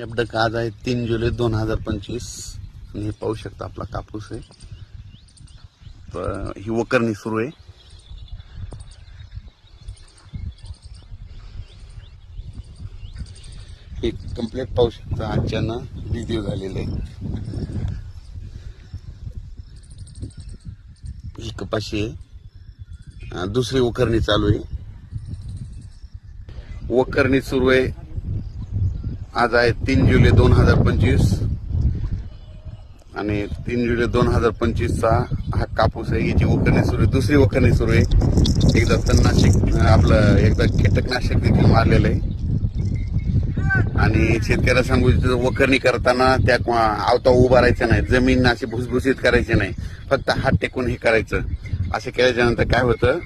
Update आज आहे तीन जुलै दोन हजार पंचवीस. आणि हे पाहू शकता आपला कापूस आहे. ही वकरणी सुरू आहे. हे कंप्लीट पाहू शकता अचानक व्हिडिओ झालेले आहे. ही कपाशी आहे. दुसरी वकरणी चालू आहे. वकरणी सुरू आहे. आज आहे तीन जुलै दोन हजार पंचवीस. आणि तीन जुलै दोन हजार पंचवीसचा हा कापूस आहे याची वखरणी सुरू आहे दुसरी वखरणी सुरू आहे. एकदा तणनाशक आपलं एकदा कीटकनाशक देखील मारलेलं आहे. आणि शेतकऱ्याला सांगू इच्छितो, वखरणी करताना त्या आवता उभा नाही जमीन अशी भुसभुशीत करायची नाही फक्त हात टेकून हे करायचं. असं केल्याच्यानंतर काय होतं